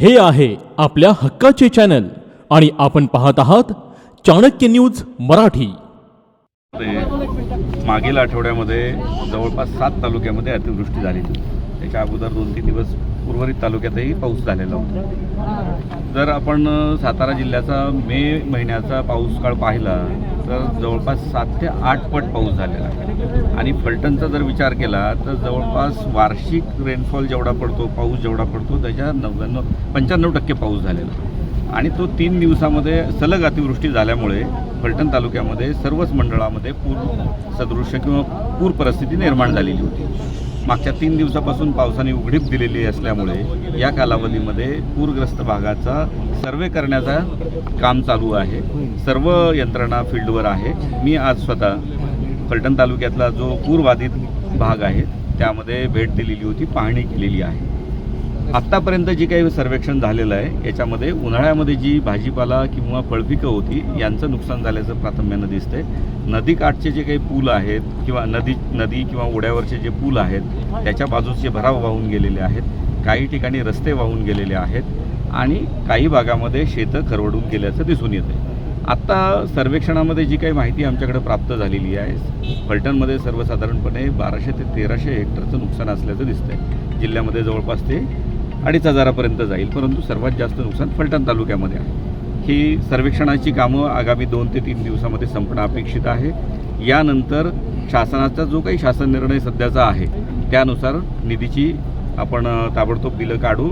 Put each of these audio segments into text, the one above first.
हे आहे आपल्या हक्काचे चॅनल आणि आपण पाहत आहात चाणक्य न्यूज मराठी. मागील आठवड्यामध्ये जवळपास सात तालुक्यामध्ये अतिवृष्टी झाली. त्याच्या अगोदर दोन तीन दिवस उर्वरित तालुक्यातही पाऊस झालेला होता. जर आपण सातारा जिल्ह्याचा मे महिन्याचा पाऊस काळ पाहिला तर जवळपास सात ते आठ पट पाऊस झालेला आहे. आणि फलटणचा जर विचार केला तर जवळपास वार्षिक रेनफॉल जेवढा पडतो पाऊस जेवढा पडतो त्याच्या नव्याण्णव पंच्याण्णव टक्के पाऊस झालेला आणि तो तीन दिवसामध्ये सलग अतिवृष्टी झाल्यामुळे फलटण तालुक्यामध्ये सर्वच मंडळामध्ये पूर सदृश्य किंवा पूर परिस्थिती निर्माण झालेली होती. मागच्या तीन दिवसापासून पावसाने उघडीप दिलेली असल्यामुळे या कालावधीमध्ये पूरग्रस्त भागाचा सर्वे करण्याचा काम चालू आहे. सर्व यंत्रणा फील्डवर आहे. मी आज स्वतः फलटण तालुक्यातला जो पूरबाधित भाग आहे त्यामध्ये भेट दिलेली होती पाहणी केलेली आहे. आत्तापर्यंत जी काही सर्वेक्षण झालेलं आहे याच्यामध्ये उन्हाळ्यामध्ये जी भाजीपाला किंवा फळपिकं होती यांचं नुकसान झाल्याचं प्राथम्यानं दिसतंय. नदीकाठचे जे काही पूल आहेत किंवा नदी नदी किंवा ओढ्यावरचे जे पूल आहेत त्याच्या बाजूचे भराव वाहून गेलेले आहेत काही ठिकाणी रस्ते वाहून गेलेले आहेत आणि काही भागामध्ये शेतं खरवडून गेल्याचं दिसून येतं आत्ता सर्वेक्षणामध्ये जी काही माहिती आमच्याकडे प्राप्त झालेली आहे फलटणमध्ये सर्वसाधारणपणे बाराशे ते तेराशे हेक्टरचं नुकसान असल्याचं दिसतंय. जिल्ह्यामध्ये जवळपास ते अडीच हजारापर्यंत जाईल. परंतु सर्वात जास्त नुकसान फलटण तालुक्यामध्ये आहे. ही सर्वेक्षणाची कामं आगामी दोन ते तीन दिवसामध्ये संपणं अपेक्षित आहे. यानंतर शासनाचा जो काही शासन निर्णय सध्याचा आहे त्यानुसार निधीची आपण ताबडतोब बिलं काढू.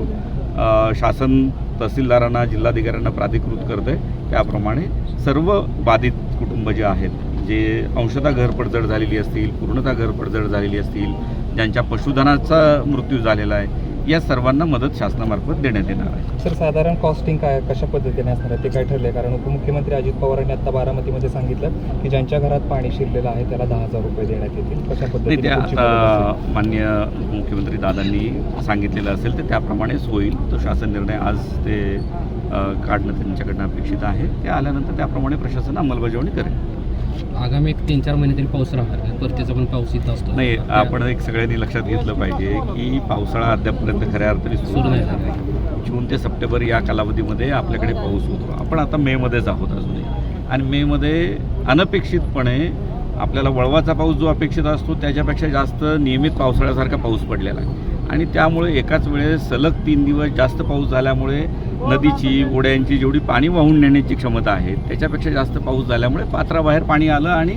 शासन तहसीलदारांना जिल्हाधिकाऱ्यांना प्राधिकृत करतं आहे त्याप्रमाणे सर्व बाधित कुटुंब जे आहेत जे अंशतः घर पडझड झालेली असतील पूर्णतः घर पडझड झालेली असतील ज्यांच्या पशुधनाचा मृत्यू झालेला आहे या सर्वांना मदत शासनामार्फत देण्यात येणार आहे. सर साधारण कॉस्टिंग काय कशा पद्धतीने असणार आहे? ते काय ठरले कारण उपमुख्यमंत्री अजित पवारांनी आता बारामतीमध्ये सांगितलं की ज्यांच्या घरात पाणी शिरलेलं आहे त्याला दहा हजार रुपये देण्यात येतील. कशा नाही पद्धतीने त्या आता मान्य मुख्यमंत्री दादांनी सांगितलेलं असेल तर त्याप्रमाणेच होईल. तो शासन निर्णय आज ते अ, काढणं त्यांच्याकडनं अपेक्षित आहे. ते आल्यानंतर त्याप्रमाणे प्रशासन अंमलबजावणी करेल. आगामी एक तीन चार महिने तरी पाऊस राहणार परतीचा पण पाऊस येत असतो. नाही आपण एक सगळ्यांनी लक्षात घेतलं पाहिजे की पावसाळा अद्यापपर्यंत खऱ्या अर्थाने सुरू नाही झाला. आहे. जून ते सप्टेंबर या कालावधीमध्ये आपल्याकडे पाऊस होतो. आपण आता मेमध्येच आहोत अजूनही. आणि मेमध्ये अनपेक्षितपणे आपल्याला वळवाचा पाऊस जो अपेक्षित असतो त्याच्यापेक्षा जास्त नियमित पावसाळ्यासारखा पाऊस पडलेला आहे. आणि त्यामुळे एकाच वेळेस सलग तीन दिवस जास्त पाऊस झाल्यामुळे नदीची ओढ्यांची जेवढी पाणी वाहून नेण्याची क्षमता आहे त्याच्यापेक्षा जास्त पाऊस झाल्यामुळे पात्राबाहेर पाणी आलं आणि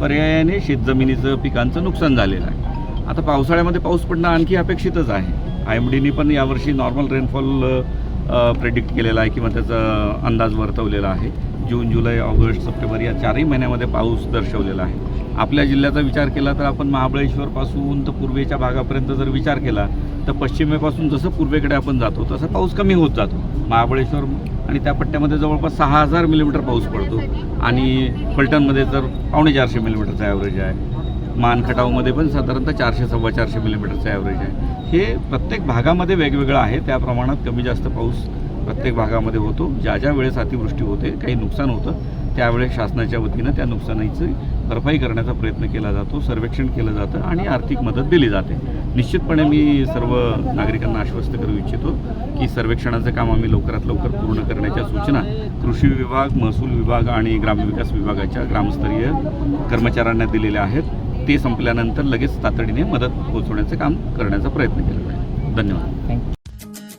पर्यायाने शेतजमिनीचं पिकांचं नुकसान झालेलं आहे. आता पावसाळ्यामध्ये पाऊस पडणं आणखी अपेक्षितच आहे. आय एम डीनी पण यावर्षी नॉर्मल रेनफॉल प्रेडिक्ट केलेला आहे किंवा त्याचा अंदाज वर्तवलेला आहे. जून जुलै ऑगस्ट सप्टेंबर या चारही महिन्यामध्ये पाऊस दर्शवलेला आहे. आपल्या जिल्ह्याचा विचार केला तर आपण महाबळेश्वरपासून तर पूर्वेच्या भागापर्यंत जर विचार केला तर पश्चिमेपासून जसं पूर्वेकडे आपण जातो तसं पाऊस कमी होत जातो. महाबळेश्वर आणि त्या पट्ट्यामध्ये जवळपास सहा हजार मिलीमीटर पाऊस पडतो. आणि फलटणमध्ये तर पावणे चारशे मिलीमीटरचा ॲव्हरेज आहे. मानखटावमध्ये पण साधारणतः चारशे सव्वा चारशे मिलीमीटरचा ॲव्हरेज आहे. हे प्रत्येक भागामध्ये वेगवेगळं आहे. त्या प्रमाणात कमी जास्त पाऊस प्रत्येक भागामध्ये होतो. ज्या ज्या वेळेस अतिवृष्टी होते काही नुकसान होतं त्यावेळेस शासनाच्या वतीनं त्या नुकसानीची भरपाई करण्याचा प्रयत्न केला जातो सर्वेक्षण केलं जातं आणि आर्थिक मदत दिली जाते. निश्चितपणे मी सर्व नागरिकांना आश्वस्त करू इच्छितो की सर्वेक्षणाचं काम आम्ही लवकरात लवकर पूर्ण करण्याच्या सूचना कृषी विभाग महसूल विभाग आणि ग्रामविकास विभागाच्या ग्रामस्तरीय कर्मचाऱ्यांना दिलेल्या आहेत. ते संपल्यानंतर लगेच तातडीने मदत पोहोचवण्याचं काम करण्याचा प्रयत्न केला जाईल. धन्यवाद.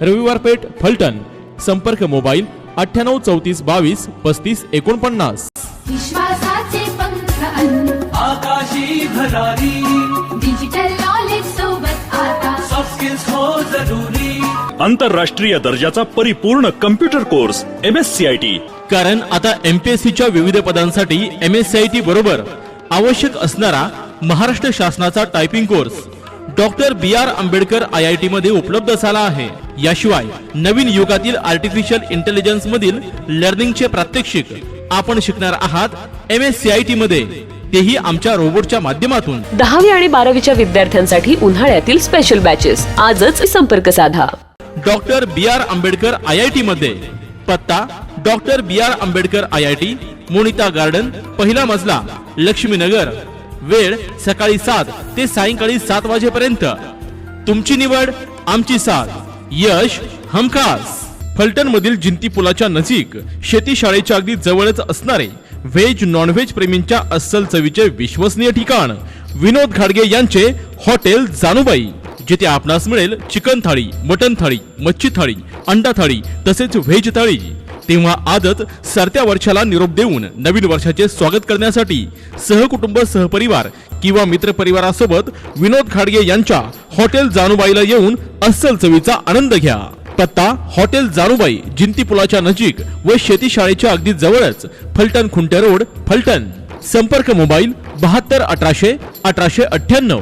रविवार पेठ फलटण. संपर्क मोबाईल अठ्ठ्याण्णव चौतीस बावीस पस्तीस एकोणपन्नास. विश्वासाचे पंख अन्न. आकाशी भरारी. डिजिटल नॉलेज सोबत आता. सॉफ्ट स्किल्स हो जरुरी. आंतरराष्ट्रीय दर्जाचा परिपूर्ण computer course M S C I T कारण आता एमपीएससीच्या विविध पदांसाठी M S C I T बरोबर आवश्यक असणारा महाराष्ट्र शासनाचा typing course doctor B R Ambedkar I I T मध्ये उपलब्ध झाला आहे. याशिवाय नवीन युगातील आर्टिफिशियल इंटेलिजन्स मधील लर्निंगचे प्रात्यक्षिक आपण शिकणार आहात M S C I T मध्ये. तेही आमच्या रोबोटच्या माध्यमातून. दहावी आणि बारावीच्या विद्यार्थ्यांसाठी उन्हाळ्यातील स्पेशल बॅचेस आजच संपर्क साधा. Doctor B R Ambedkar I I T मध्ये. पत्ता doctor B R Ambedkar I I T Monita garden पहिला मजला लक्ष्मीनगर. वेळ सकाळी सात ते सायंकाळी सात वाजेपर्यंत. तुमची निवड आमची साथ. यश हमखास. फलटण मधील जिंती पुलाच्या नजीक शेती शाळेच्या अगदी जवळच असणारे व्हेज नॉनव्हेज प्रेमींच्या अस्सल चवीचे विश्वसनीय ठिकाण विनोद घाडगे यांचे हॉटेल जानूबाई जिथे आपणास मिळेल चिकन थाळी मटन थाळी मच्छी थाळी अंडा थाळी तसेच व्हेज थाळी. तेव्हा आजच सरत्या वर्षाला निरोप देऊन नवीन वर्षाचे स्वागत करण्यासाठी सहकुटुंब सहपरिवार किंवा मित्रपरिवारासोबत विनोद खाडगे यांच्या हॉटेल जानूबाईला येऊन अस्सल चवीचा आनंद घ्या. पत्ता हॉटेल जानूबाई जिंती पुलाच्या नजीक व शेती शाळेच्या अगदी जवळच फलटण खुंटे रोड फलटण. संपर्क मोबाईल बहात्तर अठराशे अठराशे अठ्ठ्याण्णव.